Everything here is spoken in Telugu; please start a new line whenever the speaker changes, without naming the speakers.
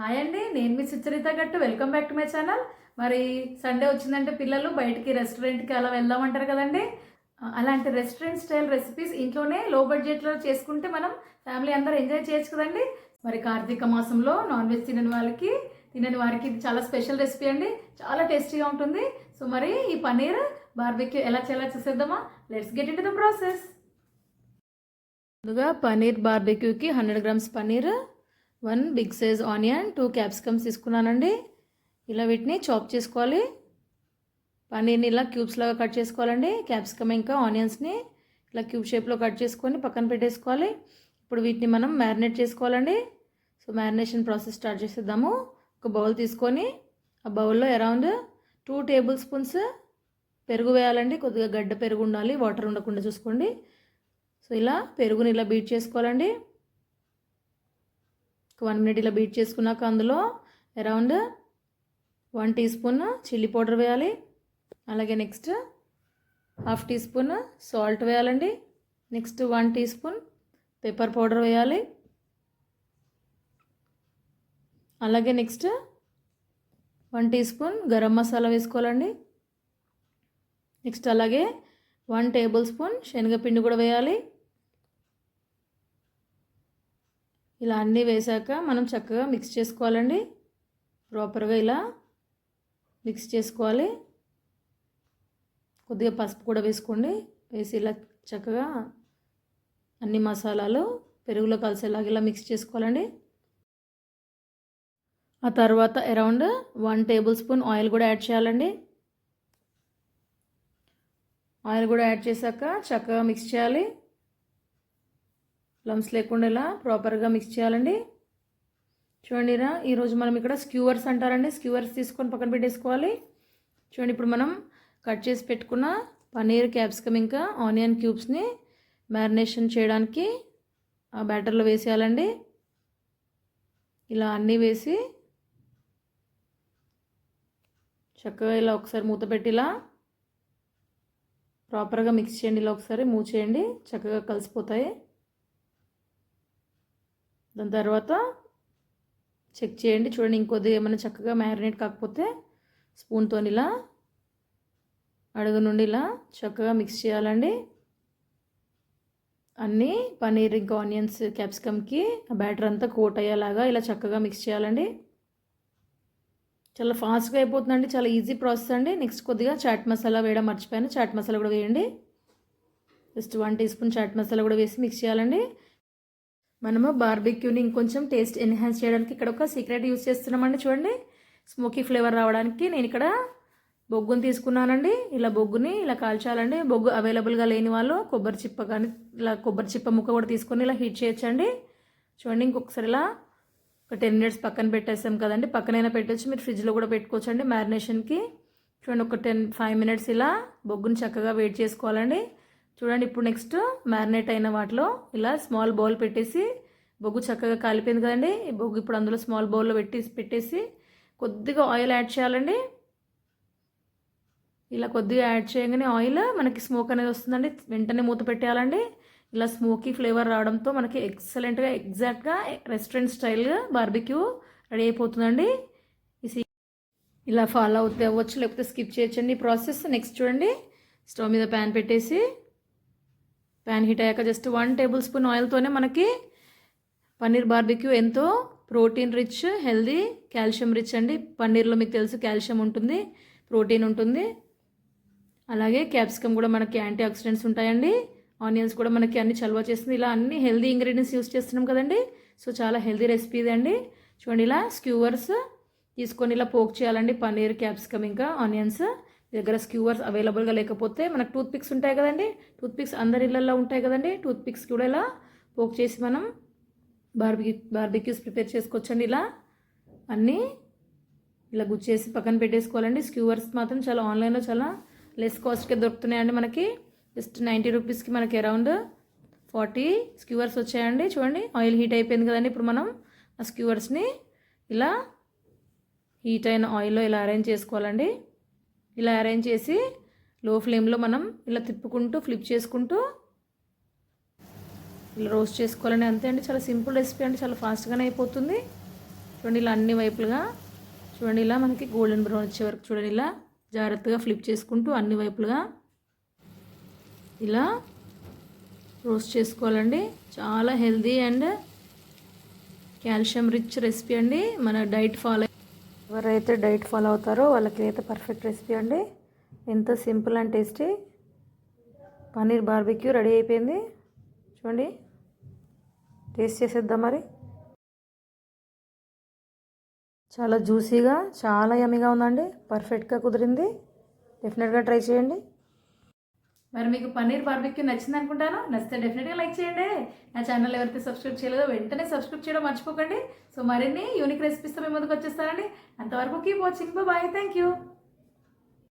హాయ్ అండి నేను మీ Sucharita Gattu. Welcome back to my channel మరి సండే వచ్చిందంటే పిల్లలు బయటికి రెస్టారెంట్కి అలా వెళ్దామంటారు కదండి. అలాంటి రెస్టారెంట్ స్టైల్ రెసిపీస్ ఇంట్లోనే లో బడ్జెట్లో చేసుకుంటే మనం ఫ్యామిలీ అందరూ ఎంజాయ్ చేయొచ్చు కదండి. మరి కార్తీక మాసంలో నాన్ వెజ్ తినని వాళ్ళకి తినని వారికి ఇది చాలా స్పెషల్ రెసిపీ అండి. చాలా టేస్టీగా ఉంటుంది. సో మరి ఈ పన్నీర్ బార్బెక్యూ ఎలా చేయాలో చూసేద్దామా? Let's get in the process ముందుగా paneer బార్బెక్యూకి hundred grams paneer one big size onion two capsicums తీసుకున్నానండి. ఇలా వీటిని చాప్ చేసుకోవాలి. పన్నీర్ని ఇలా క్యూబ్స్ లాగా కట్ చేసుకోవాలండి. క్యాప్సికమ్ ఇంకా ఆనియన్స్ని ఇలా క్యూబ్ షేప్లో కట్ చేసుకొని పక్కన పెట్టేసుకోవాలి. ఇప్పుడు వీటిని మనం మ్యారినేట్ చేసుకోవాలండి. సో మ్యారినేషన్ ప్రాసెస్ స్టార్ట్ చేసేద్దాము. ఒక బౌల్ తీసుకొని ఆ బౌల్లో అరౌండ్ టూ టేబుల్ స్పూన్స్ పెరుగు వేయాలండి. కొద్దిగా గడ్డ పెరుగు ఉండాలి. వాటర్ ఉండకుండా చూసుకోండి. సో ఇలా పెరుగుని ఇలా బీట్ చేసుకోవాలండి. వన్ మినిట్ ఇలా బీట్ చేసుకున్నాక అందులో around one teaspoon chilli powder వేయాలి. అలాగే next half teaspoon salt వేయాలండి. Next one teaspoon pepper powder వేయాలి. అలాగే next one teaspoon garam masala వేసుకోవాలండి. నెక్స్ట్ అలాగే వన్ టేబుల్ స్పూన్ శనగపిండి కూడా వేయాలి. ఇలా అన్నీ వేసాక మనం చక్కగా మిక్స్ చేసుకోవాలండి. ప్రాపర్గా ఇలా మిక్స్ చేసుకోవాలి. కొద్దిగా పసుపు కూడా వేసుకోండి. వేసి ఇలా చక్కగా అన్ని మసాలాలు పెరుగులో కలిసేలాగా ఇలా మిక్స్ చేసుకోవాలండి. ఆ తర్వాత around one tablespoon oil కూడా యాడ్ చేయాలండి. ఆయిల్ కూడా యాడ్ చేశాక చక్కగా మిక్స్ చేయాలి. లమ్స్ లేకుండా ఇలా ప్రాపర్గా మిక్స్ చేయాలండి. చూడండి రా ఈరోజు మనం ఇక్కడ స్క్యూవర్స్ అంటారండి. స్క్యూవర్స్ తీసుకొని పక్కన పెట్టేసుకోవాలి. చూడండి ఇప్పుడు మనం కట్ చేసి పెట్టుకున్న పన్నీర్ క్యాప్సికమ్ ఇంకా ఆనియన్ క్యూబ్స్ని మ్యారినేషన్ చేయడానికి ఆ బ్యాటర్లో వేసేయాలండి. ఇలా అన్నీ వేసి చక్కగా ఇలా ఒకసారి మూత పెట్టి ఇలా ప్రాపర్గా మిక్స్ చేయండి. ఇలా ఒకసారి మూవ్ చేయండి. చక్కగా కలిసిపోతాయి. దాని తర్వాత చెక్ చేయండి. చూడండి ఇంకొద్దిగా ఏమైనా చక్కగా మ్యారినేట్ కాకపోతే స్పూన్తో ఇలా అడుగు నుండి ఇలా చక్కగా మిక్స్ చేయాలండి. అన్నీ పన్నీర్ ఇంకా ఆనియన్స్ క్యాప్సికమ్కి ఆ బ్యాటర్ అంతా కోట్ అయ్యేలాగా ఇలా చక్కగా మిక్స్ చేయాలండి. చాలా ఫాస్ట్గా అయిపోతుందండి చాలా ఈజీ ప్రాసెస్ అండి. నెక్స్ట్ కొద్దిగా చాట్ మసాలా వేయడం మర్చిపోయాను. చాట్ మసాలా కూడా వేయండి. Just one teaspoon chaat masala కూడా వేసి మిక్స్ చేయాలండి. మనము బార్బిక్యూని ఇంకొంచెం టేస్ట్ ఎన్హాన్స్ చేయడానికి ఇక్కడ ఒక సీక్రెట్ యూస్ చేస్తున్నామండి చూడండి. స్మోకీ ఫ్లేవర్ రావడానికి నేను ఇక్కడ బొగ్గుని తీసుకున్నానండి. ఇలా బొగ్గుని ఇలా కాల్చాలండి. బొగ్గు అవైలబుల్గా లేని వాళ్ళు కొబ్బరి చిప్ప కానీ ఇలా కొబ్బరి చిప్ప ముక్క కూడా తీసుకొని ఇలా హీట్ చేయొచ్చండి. చూడండి ఇంకొకసారి ఇలా ఒక టెన్ మినిట్స్ పక్కన పెట్టేసాం కదండి. పక్కనైనా పెట్టచ్చు. మీరు ఫ్రిడ్జ్లో కూడా పెట్టుకోవచ్చండి మ్యారినేషన్కి. చూడండి ఒక టెన్ ఫైవ్ మినిట్స్ ఇలా బొగ్గుని చక్కగా వెయిట్ చేసుకోవాలండి. చూడండి ఇప్పుడు నెక్స్ట్ మ్యారినేట్ అయిన వాటిలో ఇలా స్మాల్ బౌల్ పెట్టేసి బొగ్గు చక్కగా కాలిపోయింది కదండి. బొగ్గు ఇప్పుడు అందులో స్మాల్ బౌల్లో పెట్టి పెట్టేసి కొద్దిగా ఆయిల్ యాడ్ చేయాలండి. ఇలా కొద్దిగా యాడ్ చేయగానే ఆయిల్ మనకి స్మోక్ అనేది వస్తుందండి. వెంటనే మూత పెట్టేయాలండి. ఇలా స్మోకీ ఫ్లేవర్ రావడంతో మనకి ఎక్సలెంట్గా ఎగ్జాక్ట్గా రెస్టారెంట్ స్టైల్ బార్బిక్యూ రెడీ అయిపోతుందండి. ఇలా ఫాలో అవుతే అవ్వచ్చు లేకపోతే స్కిప్ చేయొచ్చండి ప్రాసెస్ నెక్స్ట్ చూడండి. స్టవ్ మీద ప్యాన్ పెట్టేసి ప్యాన్ హీట్ అయ్యాక జస్ట్ వన్ టేబుల్ స్పూన్ ఆయిల్తోనే మనకి పన్నీర్ బార్బిక్యూ ఎంతో protein rich healthy calcium rich అండి. పన్నీర్లో మీకు తెలుసు కాల్షియం ఉంటుంది ప్రోటీన్ ఉంటుంది. అలాగే క్యాప్సికమ్ కూడా మనకి యాంటీ ఆక్సిడెంట్స్ ఉంటాయండి. ఆనియన్స్ కూడా మనకి అన్ని చల్వ చేస్తుంది. ఇలా అన్ని హెల్దీ ఇంగ్రీడియంట్స్ యూస్ చేస్తున్నాం కదండి. సో చాలా హెల్దీ రెసిపీ అండి. చూడండి ఇలా స్క్యూవర్స్ తీసుకొని ఇలా పోక్ చేయాలండి. పన్నీర్ క్యాప్సికమ్ ఇంకా ఆనియన్స్ దగ్గర స్క్యూవర్స్ అవైలబుల్గా లేకపోతే మనకు టూత్ పిక్స్ ఉంటాయి కదండి. టూత్ పిక్స్ అందరి ఇళ్ళల్లో ఉంటాయి కదండి. టూత్ పిక్స్ కూడా ఇలా పోక్ చేసి మనం బార్బిక్యూ బార్బిక్యూస్ ప్రిపేర్ చేసుకోవచ్చండి ఇలా. అన్నీ ఇలా గుచ్చేసి పక్కన పెట్టేసుకోవాలండి. స్క్యూవర్స్ మాత్రం చాలా ఆన్లైన్లో చాలా లెస్ కాస్ట్కే దొరుకుతున్నాయండి మనకి. జస్ట్ నైంటీ రూపీస్కి మనకి అరౌండ్ ఫార్టీ స్క్యూవర్స్ వచ్చాయండి. చూడండి ఆయిల్ హీట్ అయిపోయింది కదండి. ఇప్పుడు మనం ఆ స్క్యూవర్స్ని ఇలా హీట్ అయిన ఆయిల్లో ఇలా అరేంజ్ చేసుకోవాలండి. ఇలా అరేంజ్ చేసి లో ఫ్లేమ్లో మనం ఇలా తిప్పుకుంటూ ఫ్లిప్ చేసుకుంటూ ఇలా రోస్ట్ చేసుకోవాలని అంతే అండి. చాలా సింపుల్ రెసిపీ అండి. చాలా ఫాస్ట్గానే అయిపోతుంది. చూడండి ఇలా అన్ని వైపులుగా. చూడండి ఇలా మనకి గోల్డెన్ బ్రౌన్ వచ్చే వరకు చూడండి ఇలా జాగ్రత్తగా ఫ్లిప్ చేసుకుంటూ అన్ని వైపులుగా ఇలా రోస్ట్ చేసుకోవాలండి. చాలా healthy and calcium rich recipe అండి. మన డైట్ ఫాలో ఎవరైతే డైట్ ఫాలో అవుతారో వాళ్ళకి అయితే పర్ఫెక్ట్ రెసిపీ అండి. ఎంత simple and tasty. Paneer barbecue ready అయిపోయింది. చూడండి. టేస్ట్ చేసేద్దాం మరి. చాలా జ్యూసీగా చాలా యమ్మీగా ఉందండి. పర్ఫెక్ట్గా కుదిరింది. డెఫినెట్గా ట్రై చేయండి. మరి మీకు పన్నీర్ బార్బిక్యూ నచ్చింది అనుకుంటాను నచ్చితే డెఫినెట్గా లైక్ చేయండి. నా ఛానల్ ఎవరైతే సబ్స్క్రైబ్ చేయలేదో వెంటనే సబ్స్క్రైబ్ చేయడం మర్చిపోకండి. సో మరిన్ని యూనిక్ రెసిపీస్తో మేము ముందుకు వచ్చేస్తానండి. అంతవరకు keep watching bye thank you